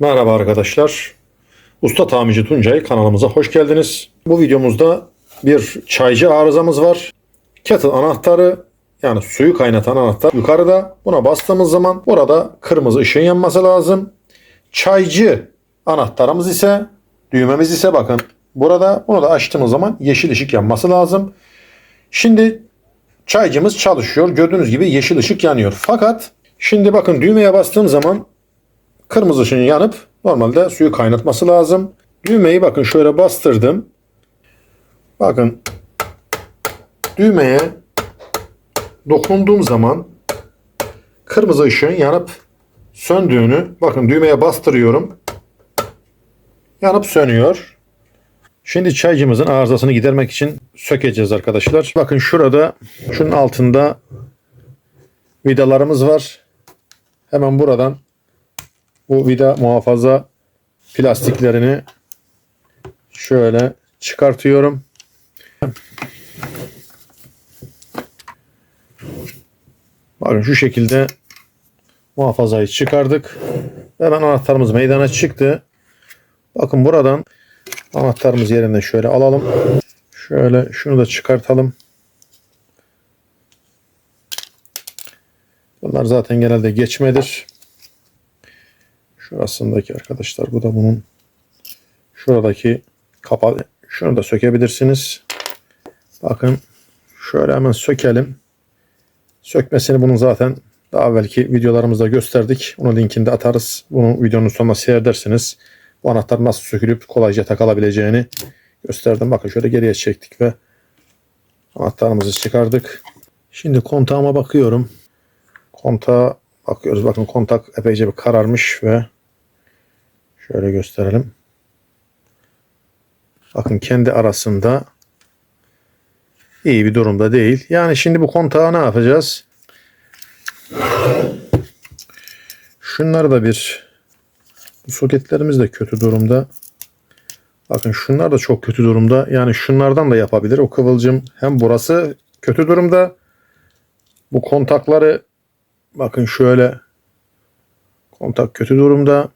Merhaba arkadaşlar. Usta Tamirci Tuncay kanalımıza hoş geldiniz. Bu videomuzda bir çaycı arızamız var. Kettle anahtarı yani suyu kaynatan anahtar yukarıda. Buna bastığımız zaman burada kırmızı ışığın yanması lazım. Çaycı anahtarımız ise düğmemiz ise bakın burada bunu da açtığımız zaman yeşil ışık yanması lazım. Şimdi çaycımız çalışıyor. Gördüğünüz gibi yeşil ışık yanıyor. Fakat şimdi bakın düğmeye bastığım zaman kırmızı ışığın yanıp normalde suyu kaynatması lazım. Düğmeyi bakın şöyle bastırdım. Bakın düğmeye dokunduğum zaman kırmızı ışığın yanıp söndüğünü bakın düğmeye bastırıyorum. Yanıp sönüyor. Şimdi çaycımızın arızasını gidermek için sökeceğiz arkadaşlar. Bakın şurada şunun altında vidalarımız var. Hemen buradan bu vida muhafaza plastiklerini şöyle çıkartıyorum. Bakın şu şekilde muhafazayı çıkardık. Hemen anahtarımız meydana çıktı. Bakın buradan anahtarımız yerinden şöyle alalım. Şöyle şunu da çıkartalım. Bunlar zaten genelde geçmedir. Şurasındaki arkadaşlar bu da bunun şuradaki kapalı şunu da sökebilirsiniz. Bakın şöyle hemen sökelim. Sökmesini bunun zaten daha belki videolarımızda gösterdik. Onun linkini de atarız. Bunu videonun sonuna seyredersiniz. Bu anahtar nasıl sökülüp kolayca takılabileceğini gösterdim. Bakın şöyle geriye çektik ve anahtarımızı çıkardık. Şimdi kontağıma bakıyorum. Kontağa bakıyoruz. Bakın kontak epeyce bir kararmış ve şöyle gösterelim. Bakın kendi arasında iyi bir durumda değil. Yani şimdi bu kontağı ne yapacağız? Şunlar da bir bu soketlerimiz de kötü durumda. Bakın şunlar da çok kötü durumda. Yani şunlardan da yapabilir. O kıvılcım hem burası kötü durumda. Bu kontakları bakın şöyle kontak kötü durumda.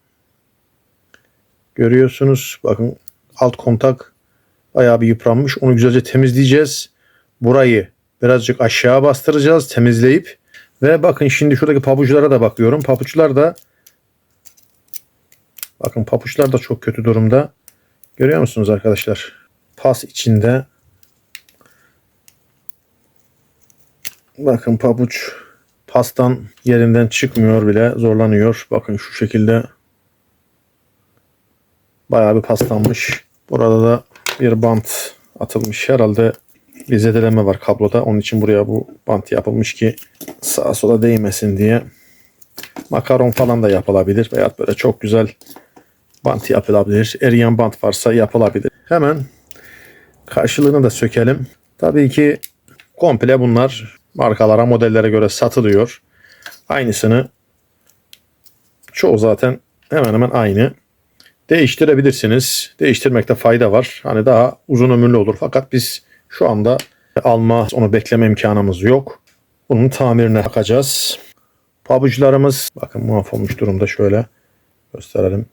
Görüyorsunuz. Bakın alt kontak bayağı bir yıpranmış. Onu güzelce temizleyeceğiz. Burayı birazcık aşağı bastıracağız temizleyip. Ve bakın şimdi şuradaki pabuçlara da bakıyorum. Pabuçlar da bakın pabuçlar da çok kötü durumda. Görüyor musunuz arkadaşlar? Pas içinde. Bakın pabuç pastan yerinden çıkmıyor bile zorlanıyor. Bakın şu şekilde bayağı bir paslanmış. Burada da bir bant atılmış. Herhalde bir zedeleme var kabloda. Onun için buraya bu bant yapılmış ki sağa sola değmesin diye. Makaron falan da yapılabilir. Veya böyle çok güzel bant yapılabilir. Eriyen bant varsa yapılabilir. Hemen karşılığını da sökelim. Tabii ki komple bunlar markalara, modellere göre satılıyor. Aynısını çoğu zaten hemen hemen aynı. Değiştirebilirsiniz. Değiştirmekte fayda var. Hani daha uzun ömürlü olur. Fakat biz şu anda alma, onu bekleme imkanımız yok. Bunun tamirine bakacağız. Pabuçlarımız bakın muaf olmuş durumda şöyle gösterelim.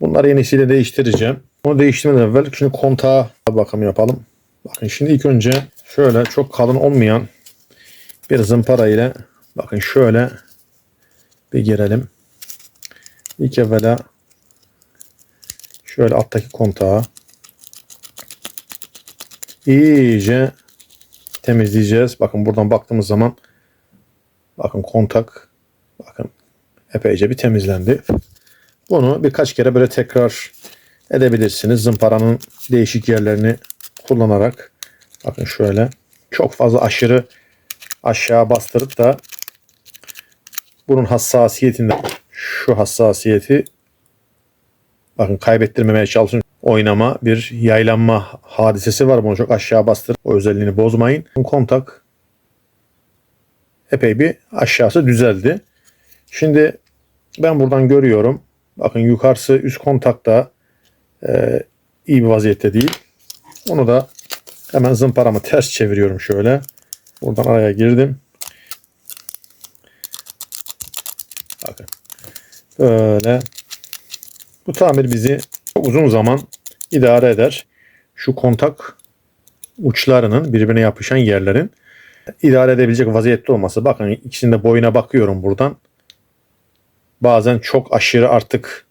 Bunları yenisiyle değiştireceğim. Onu değiştirmeden evvel şimdi kontağa bakım yapalım. Bakın şimdi ilk önce şöyle çok kalın olmayan bir zımpara ile bakın şöyle bir girelim. İlk evvela şöyle alttaki kontağı iyice temizleyeceğiz. Bakın buradan baktığımız zaman bakın kontak bakın epeyce bir temizlendi. Bunu birkaç kere böyle tekrar edebilirsiniz. Zımparanın değişik yerlerini kullanarak bakın şöyle çok fazla aşırı aşağı bastırıp da bunun hassasiyetinde şu hassasiyeti bakın kaybettirmemeye çalışın. Oynama bir yaylanma hadisesi var. Bunu çok aşağı bastırıp o özelliğini bozmayın. Kontak epey bir aşağısı düzeldi. Şimdi ben buradan görüyorum. Bakın yukarısı üst kontakta e, iyi bir vaziyette değil. Onu da hemen zımparamı ters çeviriyorum şöyle. Buradan araya girdim. Bakın. Böyle Bu tamir bizi uzun zaman idare eder. Şu kontak uçlarının birbirine yapışan yerlerin idare edebilecek vaziyette olması. Bakın ikisinin de boyuna bakıyorum buradan. Bazen çok aşırı artık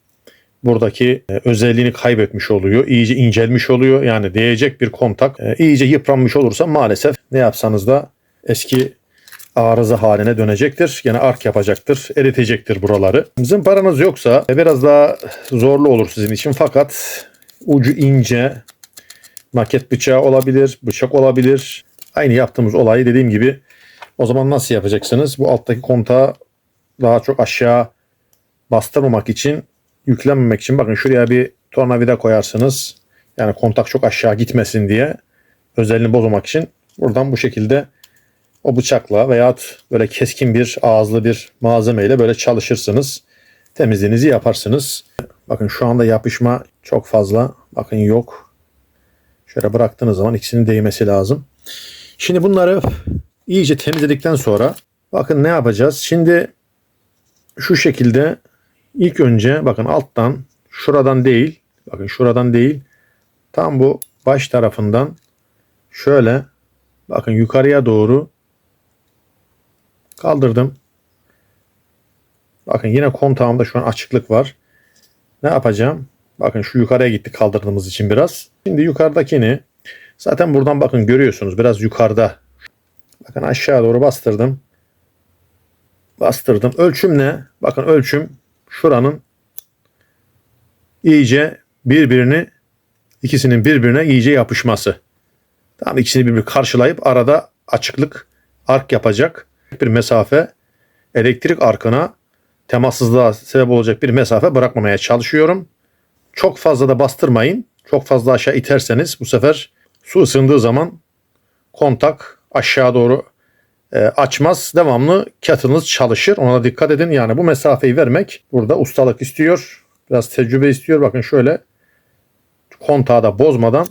buradaki e, özelliğini kaybetmiş oluyor. İyice incelmiş oluyor. Yani değecek bir kontak e, iyice yıpranmış olursa maalesef ne yapsanız da eski arıza haline dönecektir. Yine ark yapacaktır, eritecektir buraları. Zımparanız yoksa e, biraz daha zorlu olur sizin için fakat ucu ince maket bıçağı olabilir, bıçak olabilir. Aynı yaptığımız olayı dediğim gibi o zaman nasıl yapacaksınız? Bu alttaki kontağı daha çok aşağı bastırmamak için yüklenmemek için bakın şuraya bir tornavida koyarsınız. Yani kontak çok aşağı gitmesin diye özelliğini bozmamak için buradan bu şekilde o bıçakla veya böyle keskin bir ağızlı bir malzemeyle böyle çalışırsınız. Temizliğinizi yaparsınız. Bakın şu anda yapışma çok fazla. Bakın yok. Şöyle bıraktığınız zaman ikisinin değmesi lazım. Şimdi bunları iyice temizledikten sonra bakın ne yapacağız? Şimdi şu şekilde ilk önce bakın alttan şuradan değil bakın şuradan değil tam bu baş tarafından şöyle bakın yukarıya doğru kaldırdım. Bakın yine kontağımda şu an açıklık var. Ne yapacağım? Bakın şu yukarıya gitti kaldırdığımız için biraz. Şimdi yukarıdakini zaten buradan bakın görüyorsunuz biraz yukarıda. Bakın aşağı doğru bastırdım. Bastırdım. Ölçüm ne? Bakın ölçüm şuranın iyice birbirini ikisinin birbirine iyice yapışması. Tamam ikisini birbirine karşılayıp arada açıklık ark yapacak bir mesafe elektrik arkına temassızlığa sebep olacak bir mesafe bırakmamaya çalışıyorum. Çok fazla da bastırmayın. Çok fazla aşağı iterseniz bu sefer su ısındığı zaman kontak aşağı doğru e, açmaz. Devamlı kettle'ınız çalışır. Ona dikkat edin. Yani bu mesafeyi vermek burada ustalık istiyor. Biraz tecrübe istiyor. Bakın şöyle kontağı da bozmadan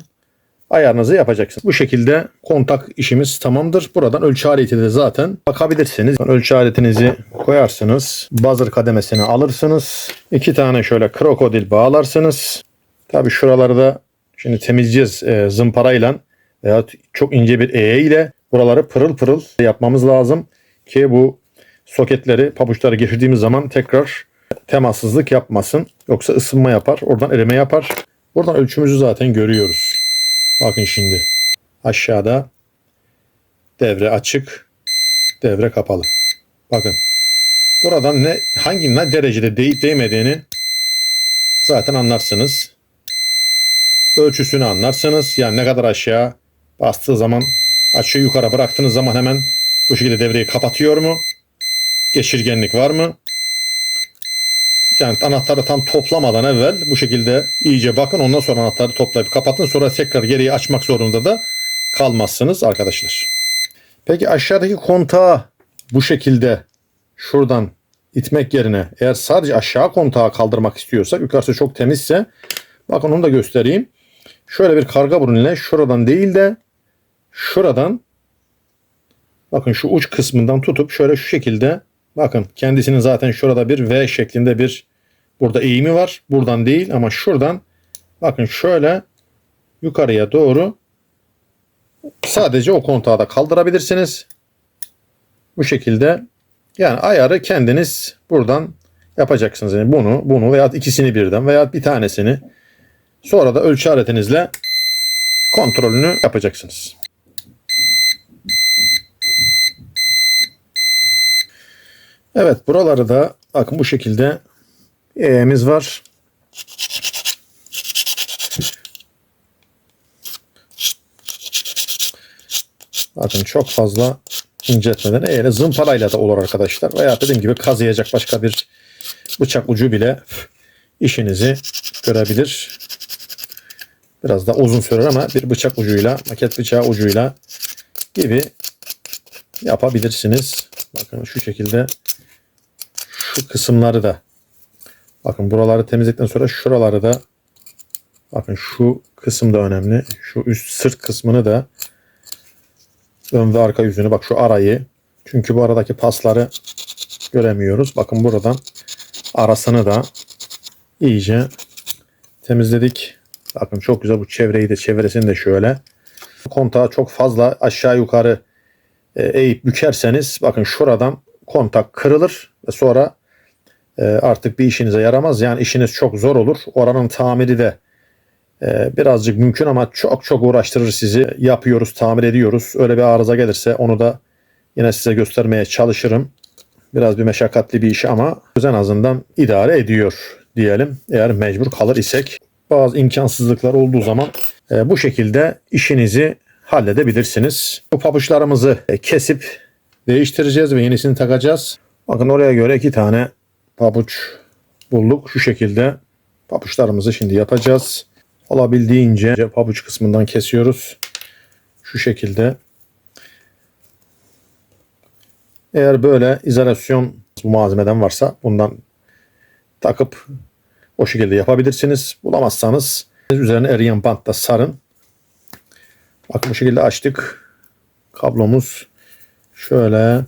ayarınızı yapacaksınız. Bu şekilde kontak işimiz tamamdır. Buradan ölçü aleti de zaten bakabilirsiniz. Ölçü aletinizi koyarsınız. Buzzer kademesini alırsınız. İki tane şöyle krokodil bağlarsınız. Tabi şuraları da şimdi temizleyeceğiz e, zımparayla veya çok ince bir eğe ile buraları pırıl pırıl yapmamız lazım ki bu soketleri pabuçları geçirdiğimiz zaman tekrar temassızlık yapmasın. Yoksa ısınma yapar, oradan erime yapar. Buradan ölçümüzü zaten görüyoruz. Bakın şimdi aşağıda devre açık, devre kapalı. Bakın buradan ne hangi ne derecede değip değmediğini zaten anlarsınız. Ölçüsünü anlarsınız. Yani ne kadar aşağı bastığı zaman açığı yukarı bıraktığınız zaman hemen bu şekilde devreyi kapatıyor mu? Geçirgenlik var mı? Yani anahtarı tam toplamadan evvel bu şekilde iyice bakın. Ondan sonra anahtarı toplayıp kapatın. Sonra tekrar geriye açmak zorunda da kalmazsınız arkadaşlar. Peki aşağıdaki kontağı bu şekilde şuradan itmek yerine eğer sadece aşağı kontağı kaldırmak istiyorsak yukarısı çok temizse bakın onu da göstereyim. Şöyle bir karga burun ile şuradan değil de şuradan bakın şu uç kısmından tutup şöyle şu şekilde bakın kendisinin zaten şurada bir V şeklinde bir burada eğimi var. Buradan değil ama şuradan bakın şöyle yukarıya doğru sadece o kontağı da kaldırabilirsiniz. Bu şekilde yani ayarı kendiniz buradan yapacaksınız. Yani bunu, bunu veya ikisini birden veya bir tanesini sonra da ölçü aletinizle kontrolünü yapacaksınız. Evet buraları da bakın bu şekilde eğimiz var. Bakın çok fazla inceltmeden eğer zımparayla da olur arkadaşlar. Veya dediğim gibi kazıyacak başka bir bıçak ucu bile işinizi görebilir. Biraz da uzun sürer ama bir bıçak ucuyla, maket bıçağı ucuyla gibi yapabilirsiniz. Bakın şu şekilde şu kısımları da bakın buraları temizledikten sonra şuraları da bakın şu kısım da önemli. Şu üst sırt kısmını da ön ve arka yüzünü bak şu arayı çünkü bu aradaki pasları göremiyoruz. Bakın buradan arasını da iyice temizledik. Bakın çok güzel bu çevreyi de çevresini de şöyle. Kontağı çok fazla aşağı yukarı e, eğip bükerseniz bakın şuradan kontak kırılır ve sonra e, artık bir işinize yaramaz. Yani işiniz çok zor olur. Oranın tamiri de e, birazcık mümkün ama çok çok uğraştırır sizi. Yapıyoruz, tamir ediyoruz. Öyle bir arıza gelirse onu da yine size göstermeye çalışırım. Biraz bir meşakkatli bir iş ama en azından idare ediyor diyelim. Eğer mecbur kalır isek bazı imkansızlıklar olduğu zaman e, bu şekilde işinizi halledebilirsiniz. Bu pabuçlarımızı e, kesip değiştireceğiz ve yenisini takacağız. Bakın oraya göre iki tane pabuç bulduk. Şu şekilde pabuçlarımızı şimdi yapacağız. Olabildiğince pabuç kısmından kesiyoruz. Şu şekilde. Eğer böyle izolasyon bu malzemeden varsa bundan takıp o şekilde yapabilirsiniz. Bulamazsanız üzerine eriyen bantla sarın. Bakın bu şekilde açtık. Kablomuz şöyle.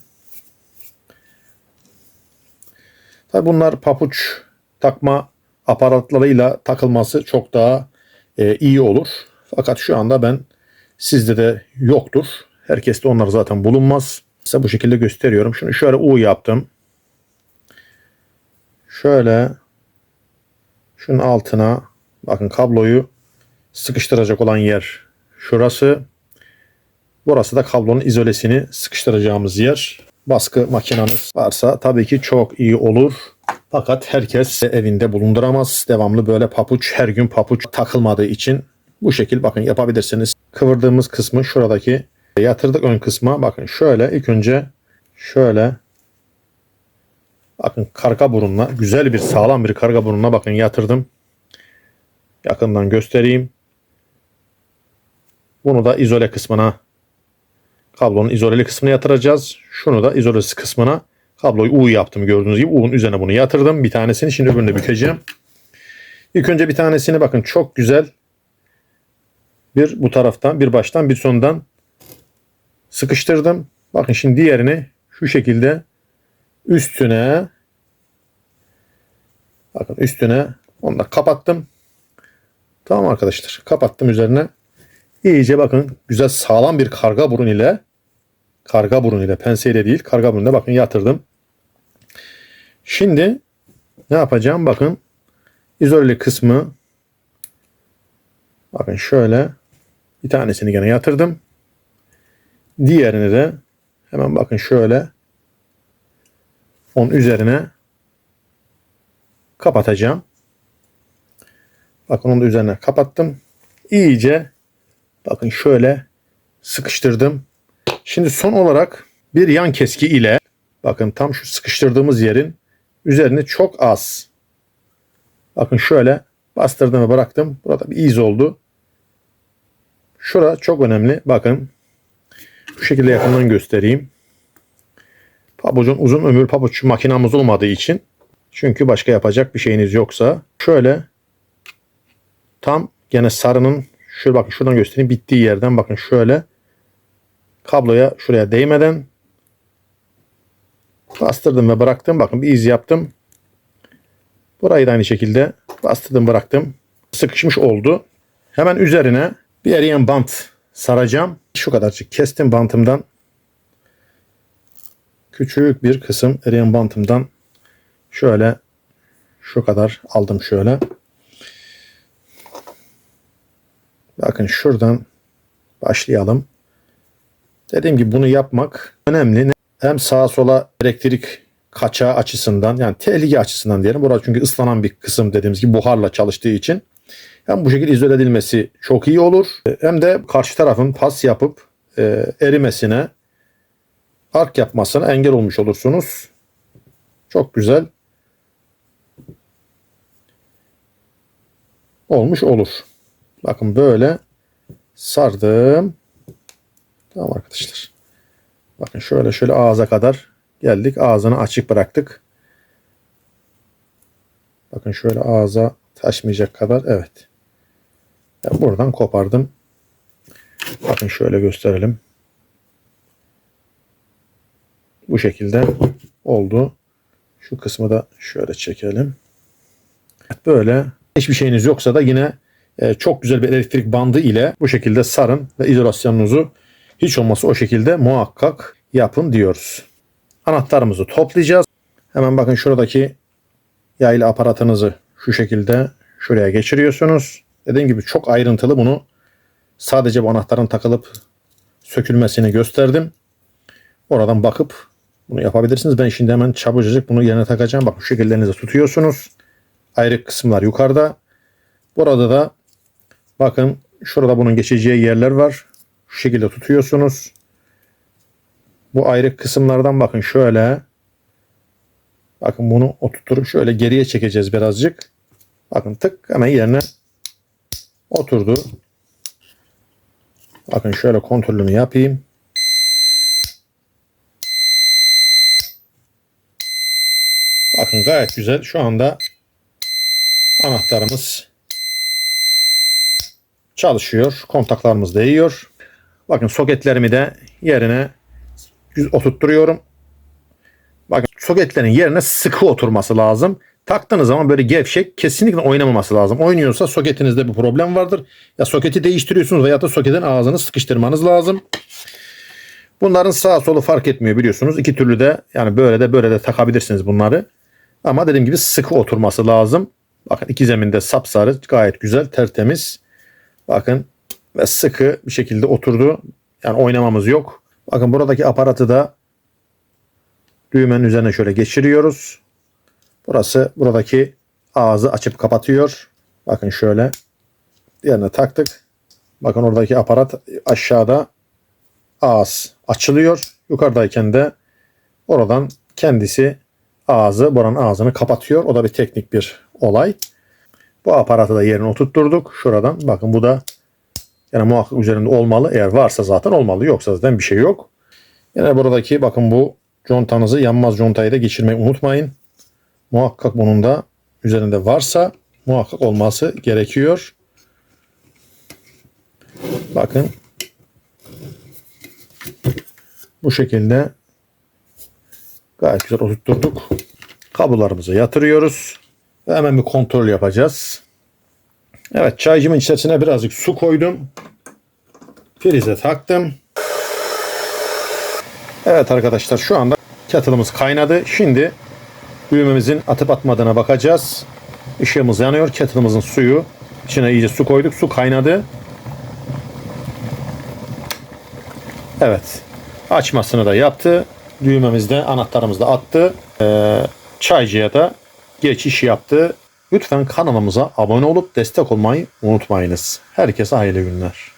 Tabi bunlar papuç takma aparatlarıyla takılması çok daha e, iyi olur. Fakat şu anda ben sizde de yoktur. Herkeste onlar zaten bulunmaz. Size bu şekilde gösteriyorum. Şunu şöyle U yaptım. Şöyle şunun altına bakın kabloyu sıkıştıracak olan yer şurası. Burası da kablonun izolesini sıkıştıracağımız yer. Baskı makinanız varsa tabii ki çok iyi olur. Fakat herkes evinde bulunduramaz. Devamlı böyle papuç, her gün papuç takılmadığı için bu şekil bakın yapabilirsiniz. Kıvırdığımız kısmı şuradaki yatırdık ön kısma. Bakın şöyle ilk önce şöyle bakın karga burunla güzel bir sağlam bir karga burunla bakın yatırdım. Yakından göstereyim. Bunu da izole kısmına kablonun izoleli kısmına yatıracağız. Şunu da izolesi kısmına kabloyu U yaptım gördüğünüz gibi. U'nun üzerine bunu yatırdım. Bir tanesini şimdi öbürünü bükeceğim. İlk önce bir tanesini bakın çok güzel bir bu taraftan bir baştan bir sondan sıkıştırdım. Bakın şimdi diğerini şu şekilde üstüne bakın üstüne onu da kapattım. Tamam arkadaşlar. Kapattım üzerine. İyice bakın güzel sağlam bir karga burun ile karga burun ile penseyle değil karga burunla bakın yatırdım. Şimdi ne yapacağım? Bakın izoleli kısmı bakın şöyle bir tanesini gene yatırdım. Diğerini de hemen bakın şöyle onun üzerine kapatacağım. Bakın onu da üzerine kapattım. İyice bakın şöyle sıkıştırdım. Şimdi son olarak bir yan keski ile bakın tam şu sıkıştırdığımız yerin üzerine çok az bakın şöyle bastırdım ve bıraktım. Burada bir iz oldu. Şura çok önemli. Bakın bu şekilde yakından göstereyim. Pabucun uzun ömür pabuç makinamız olmadığı için çünkü başka yapacak bir şeyiniz yoksa şöyle tam gene sarının şöyle bakın şuradan göstereyim bittiği yerden bakın şöyle kabloya şuraya değmeden bastırdım ve bıraktım. Bakın bir iz yaptım. Burayı da aynı şekilde bastırdım bıraktım. Sıkışmış oldu. Hemen üzerine bir eriyen bant saracağım. Şu kadarcık kestim bantımdan. Küçük bir kısım eriyen bantımdan şöyle şu kadar aldım şöyle. Bakın şuradan başlayalım. Dediğim gibi bunu yapmak önemli. Hem sağa sola elektrik kaçağı açısından yani tehlike açısından diyelim. Burası çünkü ıslanan bir kısım dediğimiz gibi buharla çalıştığı için. Hem bu şekilde izole edilmesi çok iyi olur. Hem de karşı tarafın pas yapıp e, erimesine ark yapmasına engel olmuş olursunuz. Çok güzel olmuş olur. Bakın böyle sardım. Tamam arkadaşlar. Bakın şöyle şöyle ağza kadar geldik. Ağzını açık bıraktık. Bakın şöyle ağza taşmayacak kadar. Evet. Ben buradan kopardım. Bakın şöyle gösterelim. Bu şekilde oldu. Şu kısmı da şöyle çekelim. Böyle Hiçbir şeyiniz yoksa da yine e, çok güzel bir elektrik bandı ile bu şekilde sarın ve izolasyonunuzu hiç olmazsa o şekilde muhakkak yapın diyoruz. Anahtarımızı toplayacağız. Hemen bakın şuradaki yaylı aparatınızı şu şekilde şuraya geçiriyorsunuz. Dediğim gibi çok ayrıntılı bunu sadece bu anahtarın takılıp sökülmesini gösterdim. Oradan bakıp bunu yapabilirsiniz. Ben şimdi hemen çabucacık bunu yerine takacağım. Bak şu şekilde tutuyorsunuz. Ayrık kısımlar yukarıda. Burada da bakın şurada bunun geçeceği yerler var. Şu şekilde tutuyorsunuz. Bu ayrık kısımlardan bakın şöyle. Bakın bunu oturtup şöyle geriye çekeceğiz birazcık. Bakın tık hemen yerine oturdu. Bakın şöyle kontrolümü yapayım. Bakın gayet güzel. Şu anda anahtarımız çalışıyor. Kontaklarımız değiyor. Bakın soketlerimi de yerine oturtturuyorum. Bakın soketlerin yerine sıkı oturması lazım. Taktığınız zaman böyle gevşek kesinlikle oynamaması lazım. Oynuyorsa soketinizde bir problem vardır. Ya soketi değiştiriyorsunuz veya da soketin ağzını sıkıştırmanız lazım. Bunların sağ solu fark etmiyor biliyorsunuz. İki türlü de yani böyle de böyle de takabilirsiniz bunları. Ama dediğim gibi sıkı oturması lazım. Bakın iki zeminde sapsarı gayet güzel tertemiz. Bakın ve sıkı bir şekilde oturdu. Yani oynamamız yok. Bakın buradaki aparatı da düğmenin üzerine şöyle geçiriyoruz. Burası buradaki ağzı açıp kapatıyor. Bakın şöyle yerine taktık. Bakın oradaki aparat aşağıda ağız açılıyor. Yukarıdayken de oradan kendisi ağzı buranın ağzını kapatıyor. O da bir teknik bir olay. Bu aparatı da yerine oturtturduk. Şuradan bakın bu da yani muhakkak üzerinde olmalı. Eğer varsa zaten olmalı. Yoksa zaten bir şey yok. Yine buradaki bakın bu contanızı yanmaz contayı da geçirmeyi unutmayın. Muhakkak bunun da üzerinde varsa muhakkak olması gerekiyor. Bakın bu şekilde gayet güzel oturtturduk. Kablolarımızı yatırıyoruz. Ve hemen bir kontrol yapacağız. Evet çaycımın içerisine birazcık su koydum. Prize taktım. Evet arkadaşlar şu anda kettle'ımız kaynadı. Şimdi düğmemizin atıp atmadığına bakacağız. Işığımız yanıyor. Kettle'ımızın suyu. içine iyice su koyduk. Su kaynadı. Evet. Açmasını da yaptı. Düğmemiz de anahtarımız da attı. Ee, çaycıya da geçiş yaptı. Lütfen kanalımıza abone olup destek olmayı unutmayınız. Herkese hayırlı günler.